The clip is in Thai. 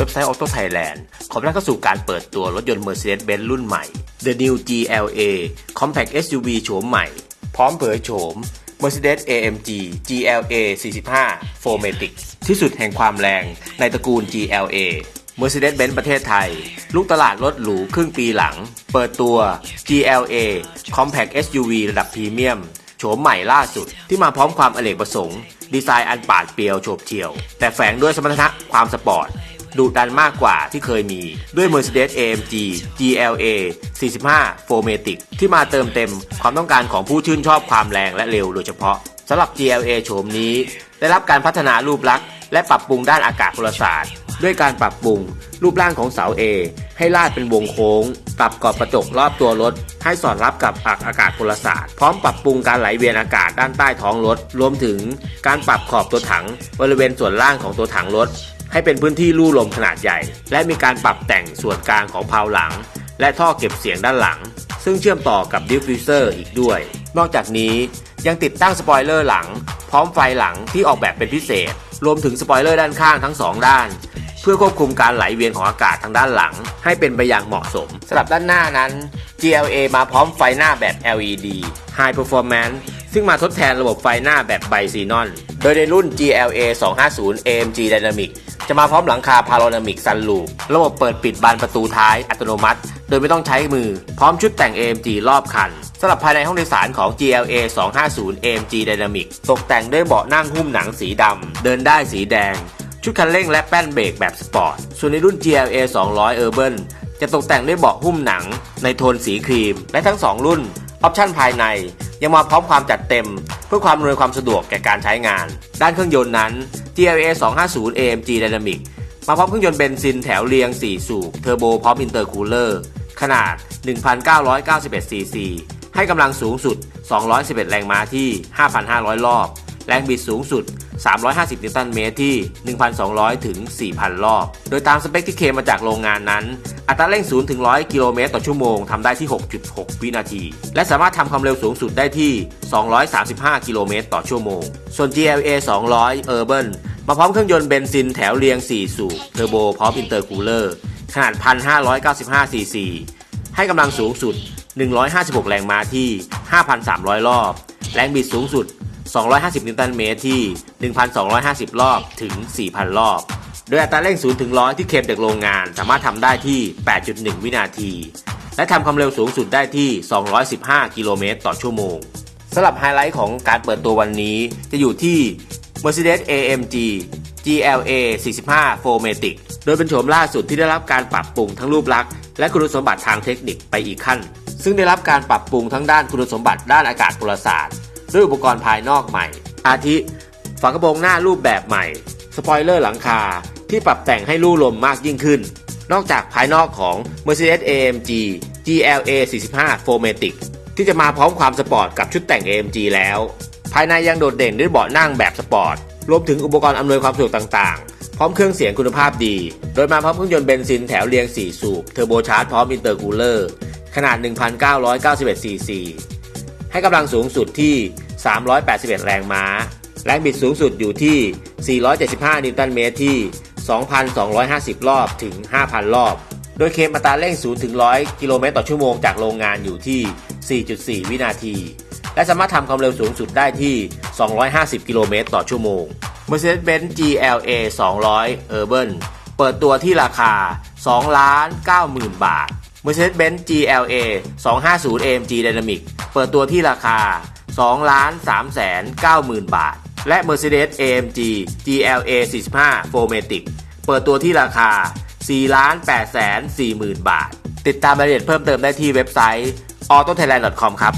เว็บไซต์ Auto Thailand ขอต้อนรับเข้าสู่การเปิดตัวรถยนต์ Mercedes-Benz รุ่นใหม่ The New GLA Compact SUV โฉมใหม่ พร้อมเผยโฉม Mercedes AMG GLA 45 4matic ที่สุดแห่งความแรงในตระกูล GLA Mercedes-Benz ประเทศไทย ลูกตลาดรถหรูครึ่งปีหลัง เปิดตัว GLA Compact SUV ระดับพรีเมียมโฉมใหม่ล่าสุดที่มาพร้อมความอเนกประสงค์ ดีไซน์อันปาดเปรียวโฉบเฉี่ยว แต่แฝงด้วยสมรรถนะความสปอร์ต ดุดันมากกว่าที่เคยมี ด้วย Mercedes AMG GLA 45 4matic ที่มาเติมเต็มความต้องการของผู้ชื่นชอบความแรงและเร็วโดยเฉพาะสำหรับ GLA โฉมนี้ ได้รับการพัฒนารูปลักษณ์และปรับปรุงด้านอากาศพลศาสตร์ด้วยการปรับปรุงรูปร่างของเสา A ให้ลาดเป็นวงโค้ง ปรับกรอบกระจกรอบตัวรถ ให้สอดรับกับอักอากาศพลศาสตร์ พร้อมปรับปรุงการไหลเวียนอากาศด้านใต้ท้องรถ รวมถึงการปรับขอบตัวถัง บริเวณส่วนล่างของตัวถังรถ ให้เป็นพื้นที่ลู่ลมขนาดใหญ่ และมีการปรับแต่งส่วนกลางของเพาหลัง และท่อเก็บเสียงด้านหลัง ซึ่งเชื่อมต่อกับดิฟฟิวเซอร์อีกด้วย นอกจากนี้ยังติดตั้งสปอยเลอร์หลัง พร้อมไฟหลังที่ออกแบบเป็นพิเศษ รวมถึงสปอยเลอร์ด้านข้างทั้งสองด้าน เพื่อควบคุมการไหลเวียนของอากาศทางด้านหลัง ให้เป็นไปอย่างเหมาะสมสำหรับด้านหน้านั้น GLA มาพร้อมไฟหน้าแบบ LED High Performance ซึ่งมาทดแทนระบบไฟหน้าแบบไบซีนอน โดยในรุ่น GLA 250 AMG Dynamic จะมาพร้อมหลังคาพาโรนามิกซันลูประบบเปิดปิดบานประตูท้ายอัตโนมัติ โดยไม่ต้องใช้มือ พร้อมชุดแต่ง AMG รอบคันสำหรับภายในห้องโดยสารของ GLA 250 AMG Dynamic ตกแต่งด้วยเบาะนั่งหุ้มหนังสีดำ เดินได้สีแดง ชุดคันเร่งและแป้นเบรกแบบสปอร์ต ส่วนในรุ่น GLA 200 Urban จะตกแต่งด้วยเบาะหุ้มหนังในโทนสีครีม และทั้ง 2 รุ่น ออปชั่นภายใน ยังมาพร้อมความจัดเต็ม เพื่อความอำนวยความสะดวกแก่การใช้งาน ด้านเครื่องยนต์นั้น GLA 250 AMG Dynamic มาพร้อมเครื่องยนต์เบนซินแถวเรียง 4 สูบเทอร์โบพร้อมอินเตอร์คูลเลอร์ขนาด 1,991 ซีซี ให้กำลังสูงสุด 211 แรงม้าที่ 5,500 รอบ แรงบิดสูงสุด 350 นิวตันเมตรที่ 1,200 ถึง 4,000 รอบ โดยตามสเปคที่เคมมาจากโรงงานนั้น อัตราเร่ง 0 ถึง 100 กิโลเมตรต่อชั่วโมงทำได้ที่ 6.6 วินาที และสามารถทำความเร็วสูงสุดได้ที่ 235 กิโลเมตรต่อชั่วโมง ส่วน GLA 200 Urban มาพร้อมเครื่องยนต์เบนซินแถวเรียง 4 สูบเทอร์โบพร้อมอินเตอร์คูลเลอร์ขนาด 1,595 ซีซี ให้กำลังสูงสุด 156 แรงม้าที่ 5,300 รอบ แรงบิดสูงสุด 250 นิวตันเมตรที่ 1,250 รอบถึง 4,000 รอบ โดยอัตราเร่ง0ถึง100 ที่เคมจากโรงงาน สามารถทำได้ที่ 8.1 วินาที และทำความเร็วสูงสุดได้ที่ 215 กิโลเมตรต่อชั่วโมงสำหรับไฮไลท์ของการเปิดตัววันนี้จะอยู่ที่ Mercedes AMG GLA 45 4matic โดยเป็นโฉมล่าสุดที่ได้รับการปรับปรุงทั้งรูปลักษณ์และคุณสมบัติทางเทคนิคไปอีกขั้น ซึ่งได้รับการปรับปรุงทั้งด้านคุณสมบัติด้านอากาศพลศาสตร์ ด้วยอุปกรณ์ภายนอกใหม่ อาทิ ฝากระโปรงหน้ารูปแบบใหม่ สปอยเลอร์หลังคาที่ปรับแต่งให้ลู่ลมมากยิ่งขึ้น นอกจากภายนอกของ Mercedes AMG GLA 45 4matic ที่จะมาพร้อมความสปอร์ตกับชุดแต่ง AMG แล้ว ภายในยังโดดเด่นด้วยเบาะนั่งแบบสปอร์ต รวมถึงอุปกรณ์อำนวยความสะดวกต่างๆ พร้อมเครื่องเสียงคุณภาพดี โดยมาพร้อมเครื่องยนต์เบนซินแถวเรียง 4 สูบ เทอร์โบชาร์จพร้อมอินเตอร์คูลเลอร์ ขนาด 1,991ซีซี ให้กำลังสูงสุดที่ 381 แรงม้า แรงบิดสูงสุดอยู่ที่ 475 นิวตันเมตรที่ 2,250 รอบถึง 5,000 รอบ โดยเคมอัตราเร่ง 0 ถึง 100 กิโลเมตรต่อชั่วโมงจากโรงงานอยู่ที่ 4.4 วินาที และสามารถทำความเร็วสูงสุดได้ที่ 250 กิโลเมตรต่อชั่วโมง Mercedes-Benz GLA 200 Urban เปิดตัวที่ราคา 2 ล้าน 90,000 บาท Mercedes-Benz GLA 250 AMG Dynamic เปิดตัวที่ราคา 2 ล้าน3แสน90,000บาท และ Mercedes AMG GLA 45 4matic เปิดตัวที่ราคา 4 ล้าน8แสน40,000บาท ติดตามรายละเอียดเพิ่มเติมได้ที่เว็บไซต์ autothailand.com ครับ